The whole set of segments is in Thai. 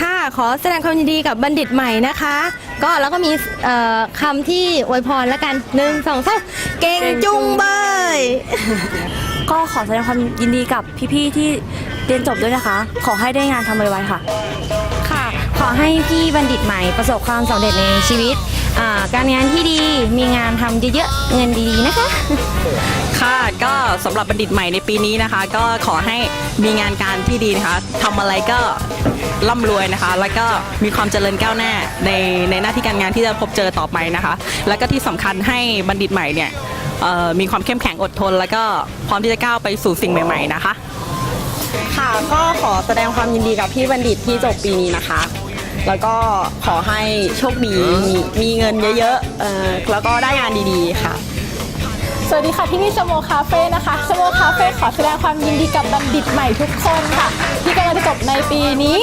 ค่ะ ขอแสดงความยินดีกับบัณฑิตใหม่นะคะ ก็แล้วก็มีเอ่อคำที่อวยพรแล้วกันหนึ่งสองสามเก่งจุงเบย ก็ขอแสดงความยินดีกับพี่ๆที่เรียนจบด้วยนะคะ ขอให้ได้งานทำไวๆค่ะ ค่ะ ขอให้พี่บัณฑิตใหม่ประสบความสำเร็จในชีวิตอ่า การงานที่ดีมีงานทำเยอะๆเงินดีๆนะคะ ค่ะก็สำหรับบัณฑิตใหม่ในปีนี้นะคะ ก็ขอให้มีงานการที่ดีนะคะทำอะไรก็ร่ำรวยนะคะ แล้วก็มีความเจริญก้าวหน้าในในหน้าที่การงานที่จะพบเจอต่อไปนะคะ แล้วก็ที่สำคัญให้บัณฑิตใหม่เนี่ยเอ่อมีความเข้มแข็งอดทน แล้วก็พร้อมที่จะก้าวไปสู่สิ่งใหม่ ๆนะคะ ค่ะก็ขอแสดงความยินดีกับพี่บัณฑิตที่จบปีนี้นะคะ แล้วก็ขอให้โชคดีมีมีเงินเยอะๆเอ่อแล้วก็ได้งานดีๆค่ะ สวัสดีค่ะที่นี่สโมคาเฟ่นะคะสโมคาเฟ่ขอแสดงความยินดีกับบัณฑิตใหม่ทุกคนค่ะ ที่กำลังจะจบในปีนี้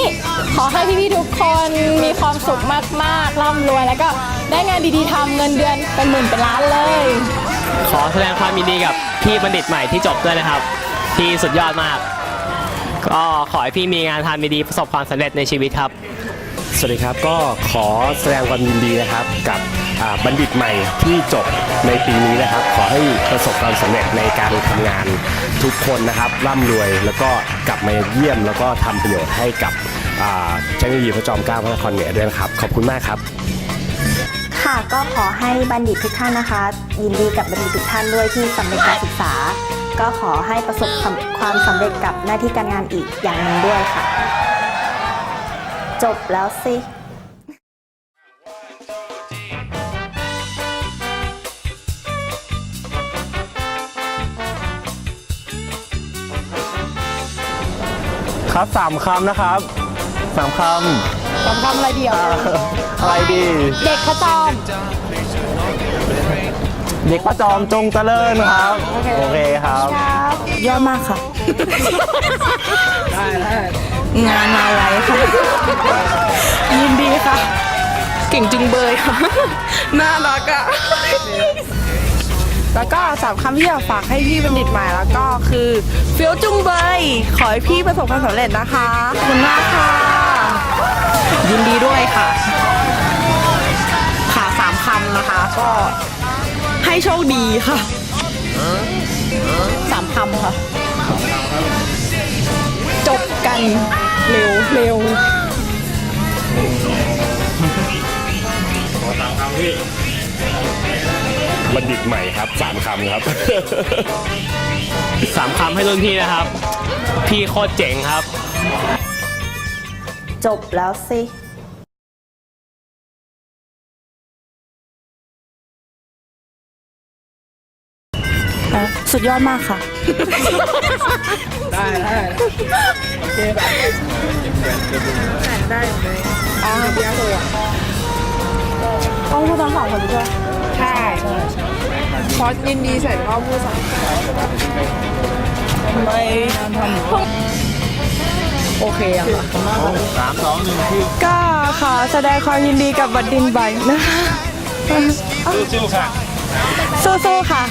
ขอให้พี่ๆทุกคนมีความสุขมากๆร่ำรวย แล้วก็ได้งานดีๆทำเงินเดือนเป็นหมื่นเป็นล้านเลย ขอแสดงความยินดีกับพี่บัณฑิตใหม่ที่จบด้วยนะครับที่สุดยอดมาก ก็ขอให้พี่มีงานทำดีๆประสบความสำเร็จในชีวิตครับ สวัสดีครับก็ขอแสดงความยินดีนะครับกับบัณฑิตใหม่ที่จบในปีนี้นะครับ ขอให้ประสบความสำเร็จในการทำงานทุกคนนะครับร่ำรวยแล้วก็กลับมาเยี่ยมแล้วก็ทำประโยชน์ให้กับอ่าเทคโนโลยีพระจอมเกล้าพระนครเหนือด้วยนะครับ ขอบคุณมากครับ ค่ะก็ขอให้บัณฑิตทุกท่านนะคะ ยินดีกับบัณฑิตทุกท่านด้วยที่สำเร็จการศึกษา ก็ขอให้ประสบความสำเร็จกับหน้าที่การงานอีกอย่างหนึ่งด้วยค่ะ จบแล้วสิครับสามคำนะครับสามคสำคัญอะไรเดียวำอะไรดี เด็กขจรเด็กประจอมจงเจริญครับ โอเคครับยอดมากค่ะ งานมาไว้ค่ะ ยินดีค่ะ เก่งจึงเบยค่ะ น่ารักอะ แล้วก็สามคำที่อยากฝากให้พี่บัณฑิตใหม่แล้วก็คือเฟี้ยวจุงเบย ขอให้พี่ประสบความสำเร็จนะคะ ขอบคุณมากค่ะ ยินดีด้วยค่ะ ค่ะสามคำนะคะ ก็ให้โชคดีค่ะสามคำค่ะ จบกันเร็วเร็ว บัณฑิตใหม่ครับสามคำครับ สามคำให้รุ่นพี่นะครับ พี่โคตรเจ๋งครับ จบแล้วสิสุดยอดมากค่ะ ต้องพูดทั้งสองคนด้วยใช่พอยินดีเสร็จก็พูดสามไม่โอเคอะค่ะสามสองหนึ่งคือก็ขอแสดงความยินดีกับบัดดินใบนะคะสู้ๆค่ะสู้ๆค่ะ